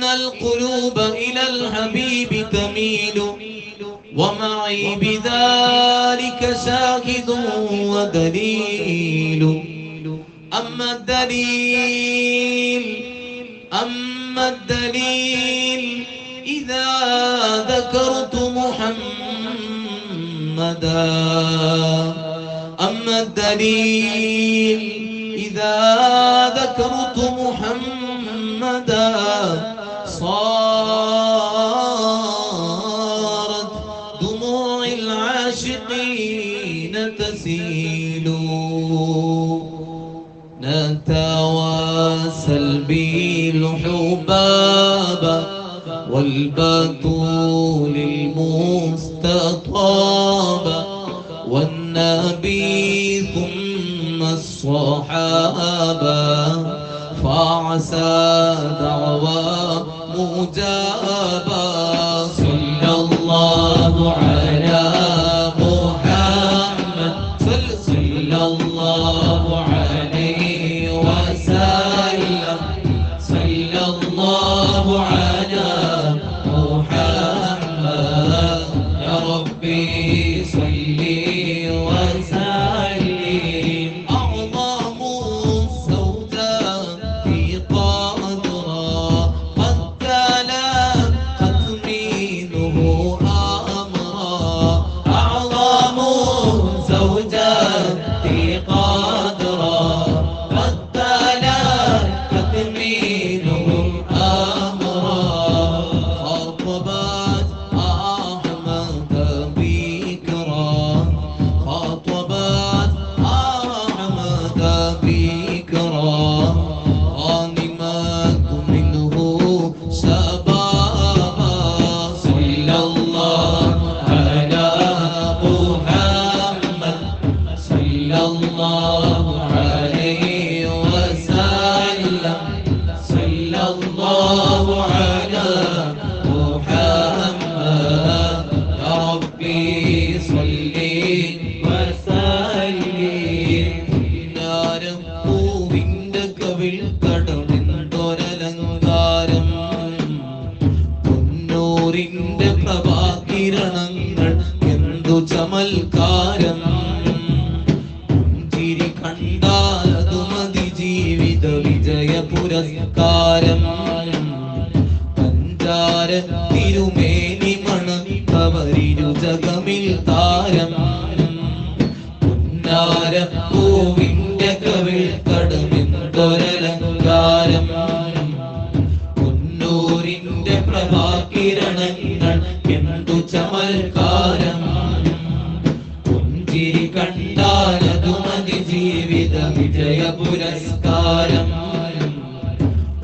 إن القلوب إلى الحبيب تميل ومعي بذلك شاهد ودليل. أما الدليل أما الدليل إذا ذكرت محمدا. أما الدليل إذا ذكرت محمدا صارت دموع العاشقين تسيل. نتواصل بالحباب والبتول المستطاب والنبي ثم الصحابة فعسى دعوى مجابة صلى الله على محمد. صلى الله عليه الله വിജയ പുരസ്കാരം പഞ്ചാര തിരുമേനി മണത്തവരിരു ജഗമിൽ താരം. പുന്നാര പൂവിന്റെ കവിൾ പൊന്നൂരിന്റെ പ്രഭാകിരണങ്ങൾ എന്തു ചമൽക്കാരം. പുഞ്ചിരി കണ്ടാലതു മതി ജീവിത വിജയ പുരസ്കാരം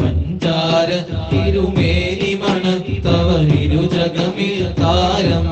പഞ്ചാര തിരുമേനി മണത്തവരിരു ജഗമിൽ താരം.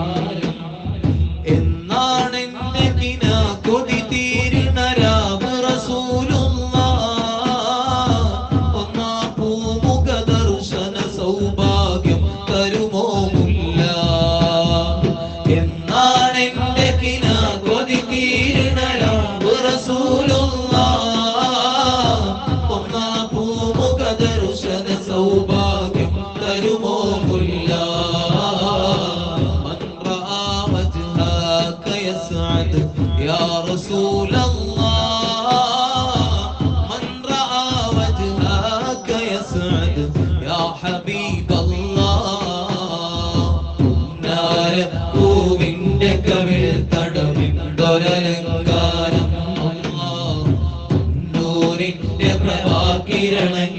وجهك يسعد يا رسول الله من رأى وجهك يسعد يا حبيب الله نار പൂവിന്റെ കവിൾ തടവിന്തൊരലങ്കാരം നൂറിന്റെ പ്രഭാകിരണങ്ങൾ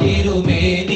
திருமேனி